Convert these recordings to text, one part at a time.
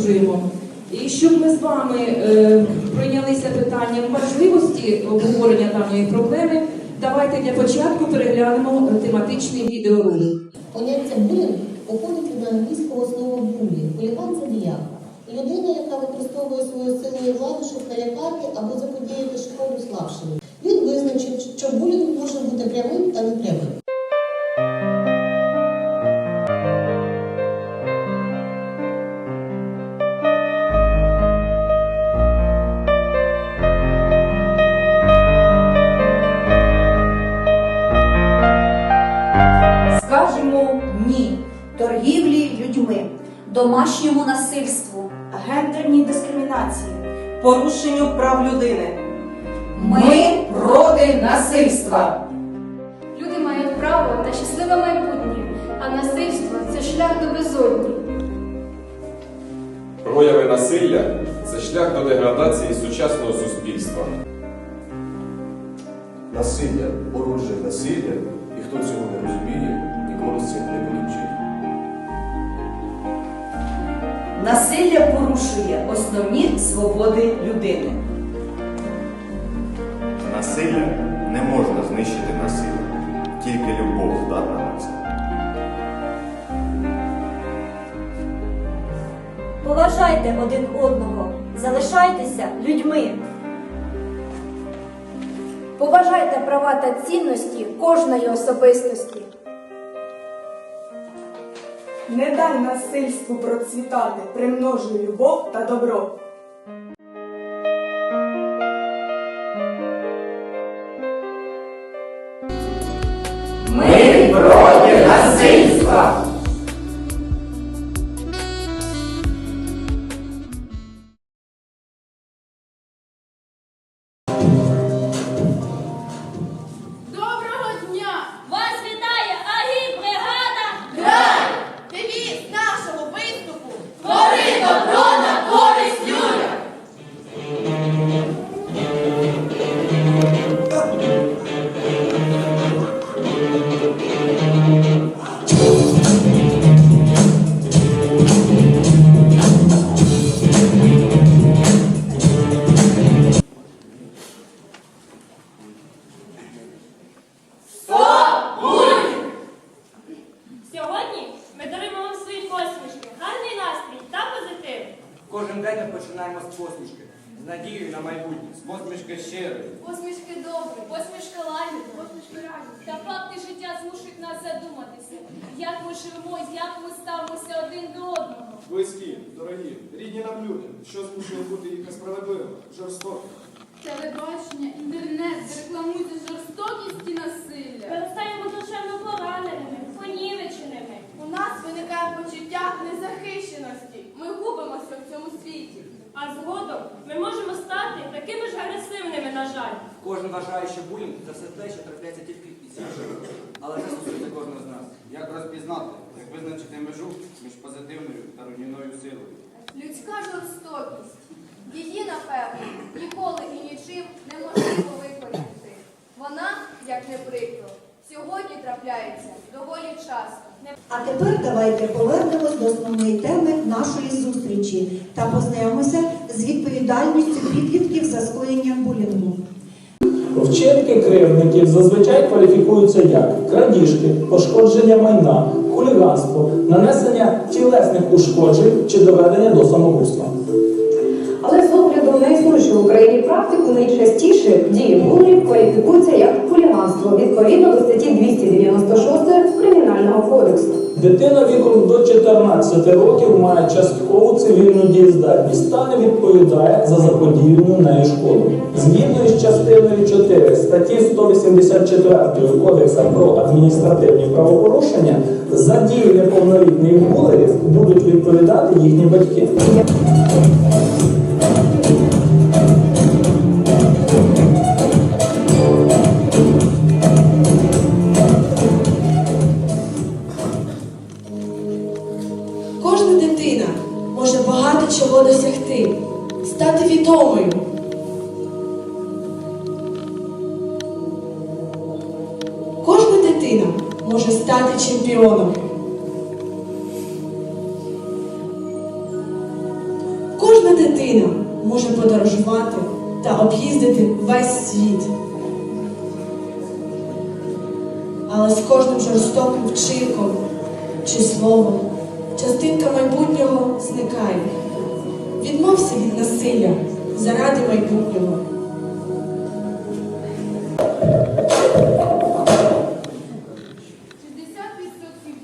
продовжуємо. І щоб ми з вами е, прийнялися питанням важливості обговорення даної проблеми, давайте для початку переглянемо тематичний відеоролик. Поняття булінг походить від англійського слова булі. Хуліган це діяка. Людина, яка використовує свою силу і владу, щоб налякати або заподіяти шкоду слабшим. Він визначив, що булінг може бути прямим та непрямим. Домашньому насильству. гендерній дискримінації, порушенню прав людини. Ми проти насильства. Люди мають право на щасливе майбутнє, а насильство це шлях до безодні. Прояви насилля це шлях до деградації сучасного суспільства. Насилля породжує насилля, і хто цього не розуміє, ніколи з цим не полічить. Насилля порушує основні свободи людини. Насилля не можна знищити насилля, тільки любов здатна на це. Поважайте один одного, залишайтеся людьми. Поважайте права та цінності кожної особистості. Не дай насильству процвітати, примножуй любов та добро. На майбутнє, з посмішки щирої. Посмішки добрі, посмішки лагідні, посмішки радісні. Та факти життя змушують нас задуматися, як ми живемо, як ми ставимося один до одного. Близькі, дорогі, рідні нам люди, що змушує бути їх несправедливими, жорстокими. Телебачення, інтернет рекламують жорстокість і насилля. Перестаємо душевно пораненими, понівеченими. У нас виникає почуття незахищеності. Ми губимося в цьому світі. А згодом ми можемо стати такими ж агресивними, на жаль. Кожен вважає, що булінг це все те, що трапляється тільки із іншими. Але це стосується кожного з нас. Як розпізнати, як визначити межу між позитивною та руйнівною силою? Людська жорстокість. Її, напевно, ніколи трапляється доволі часто. А тепер давайте повернемось до основної теми нашої зустрічі та познайомимося з відповідальністю підлітків за скоєння булінгу. Вчинки кривдників зазвичай кваліфікуються як крадіжки, пошкодження майна, хуліганство, нанесення тілесних ушкоджень чи доведення до самогубства. Але з огляду на існуючу в Україні практику найчастіше дії булінгу кваліфікуються як хуліганство відповідно до статті 296 Кримінального кодексу. Дитина віком до 14 років має часткову цивільну дієздатність та не відповідає за заподіяну нею шкоду. Згідно із частиною 4 статті 184 Кодексу про адміністративні правопорушення, за дії неповнолітніх булерів будуть відповідати їхні батьки. Дитина може багато чого досягти, стати відомою. Кожна дитина може стати чемпіоном. Кожна дитина може подорожувати та об'їздити весь світ. Але з кожним жорстоким вчинком чи словом частинка майбутнього зникає. Відмовся від насилля заради майбутнього.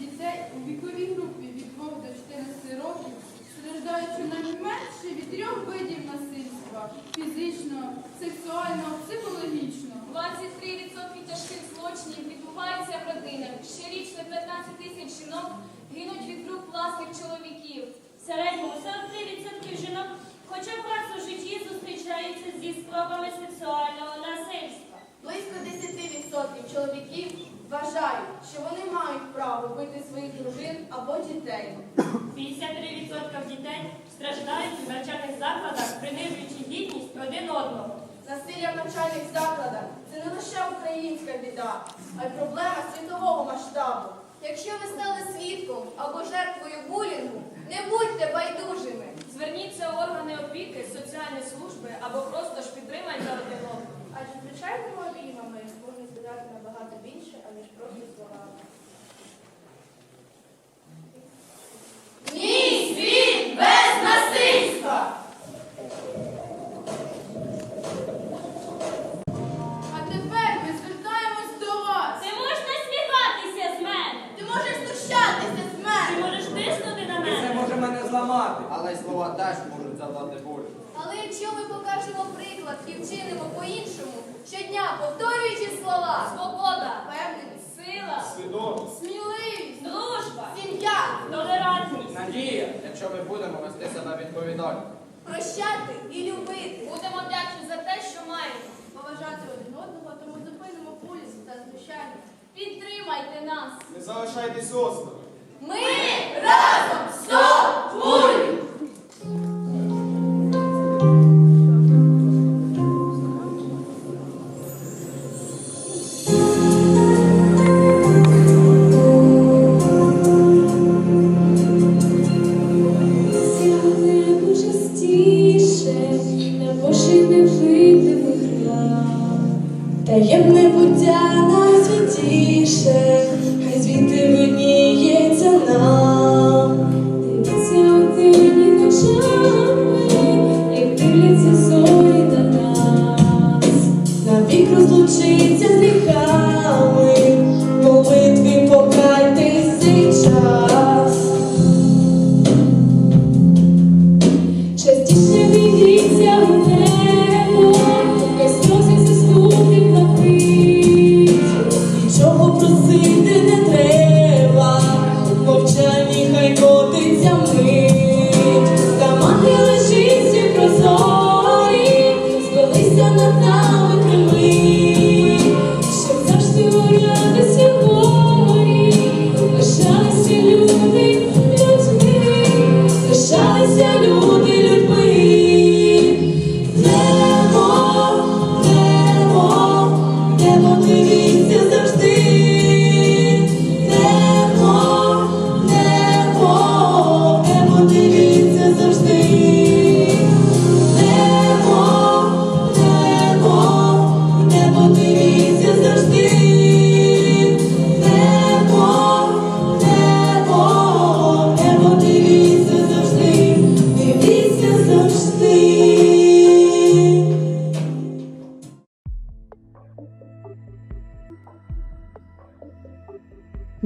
дітей у віковій групі від 2 до 14 років страждають щонайменше від трьох видів насильства фізичного, сексуального, психологічного. 23% тяжких злочинів відбуваються в родинах. Щорічно 15 тисяч жінок гинуть від рук власних чоловіків. В середньому 43% жінок хоча б раз у житті зустрічаються зі спробами сексуального насильства. Близько 10% чоловіків вважають, що вони мають право бити своїх дружин або дітей. 53% дітей страждають у навчальних закладах, принижуючи гідність один одного. Насилля в навчальних закладах це не лише українська біда, а й проблема світового масштабу. Якщо ви стали свідком або жертвою булінгу, не будьте байдужими. Зверніться в органи опіки, соціальні служби або просто ж підтримайте один одного. Адже звичайними по-іншому, щодня повторюючи слова, Свобода, впевненість, сила, сміливість, дружба, сім'я, Толерантність. Надія, якщо ми будемо вести себе відповідально. прощати і любити. будемо вдячні за те, що маємо. Поважати один одного, тому зупинимо пулість та знущання. Підтримайте нас. Не залишайтесь осторонь. Ми разом стоп бурі!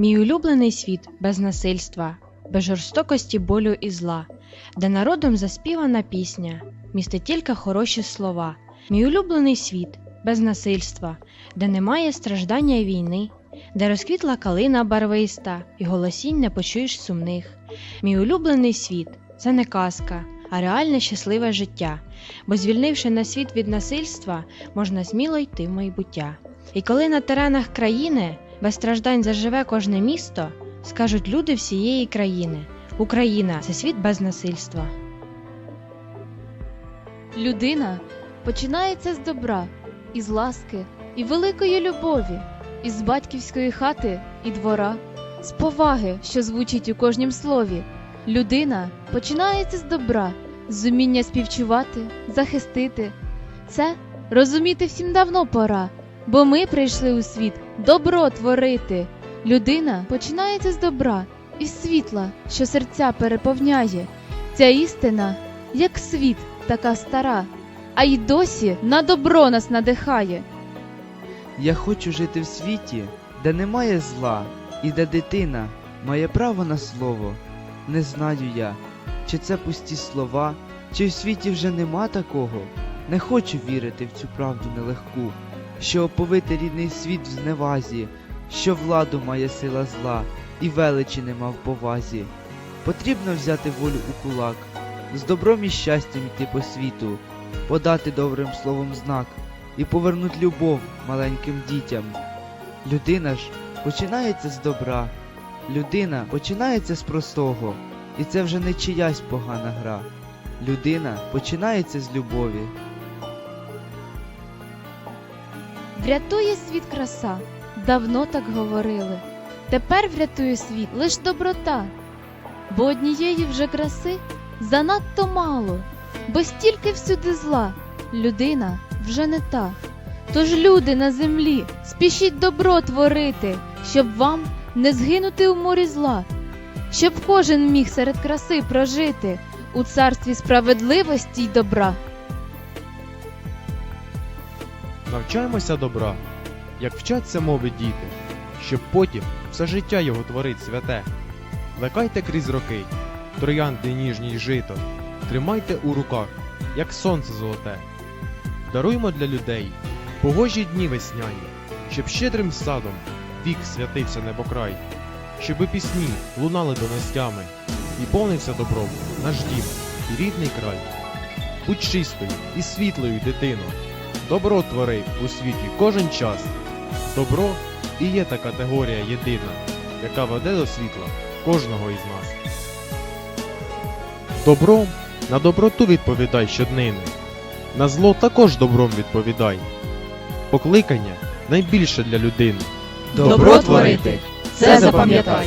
Мій улюблений світ без насильства, без жорстокості болю і зла, де народом заспівана пісня, містить тільки хороші слова. Мій улюблений світ без насильства, де немає страждання й війни, де розквітла калина барвиста, і голосінь не почуєш сумних. Мій улюблений світ це не казка, а реальне щасливе життя, бо звільнивши на світ від насильства, можна сміло йти в майбуття. І коли на теренах країни без страждань заживе кожне місто, скажуть люди всієї країни: Україна це світ без насильства. Людина починається з добра, із ласки і великої любові, із батьківської хати і двора, з поваги, що звучить у кожнім слові. Людина починається з добра, зуміння співчувати, захистити. Це розуміти всім давно пора, бо ми прийшли у світ добро творити. Людина починається з добра і світла, що серця переповняє. Ця істина, як світ, така стара, а й досі на добро нас надихає. Я хочу жити в світі, де немає зла, і де дитина має право на слово. Не знаю я, чи це пусті слова, чи в світі вже нема такого. Не хочу вірити в цю правду нелегку, що оповити рідний світ в зневазі, що владу має сила зла, і величі нема в повазі. Потрібно взяти волю у кулак, з добром і щастям йти по світу, подати добрим словом знак і повернуть любов маленьким дітям. Людина ж починається з добра, людина починається з простого, і це вже не чиясь погана гра. Людина починається з любові. Врятує світ краса, давно так говорили. Тепер врятує світ лиш доброта, бо однієї вже краси занадто мало, бо стільки всюди зла, людина вже не та. Тож люди на землі, спішіть добро творити, щоб вам не згинути у морі зла, щоб кожен міг серед краси прожити у царстві справедливості й добра. Навчаємося добра, як вчаться мови діти, щоб потім все життя його творить святе. Лекайте крізь роки, троянди ніжні й жито, тримайте у руках, як сонце золоте. Даруймо для людей погожі дні весняні, щоб щедрим садом вік святився небокрай, щоби пісні лунали донестями, і повнився добром наш дім і рідний край. Будь чистою і світлою, дитино, Добро твори у світі кожен час. Добро і є та категорія єдина, яка веде до світла кожного із нас. Добром на доброту відповідай щоднини, на зло також добром відповідай. Покликання найбільше для людини. Добро творити – це запам'ятай.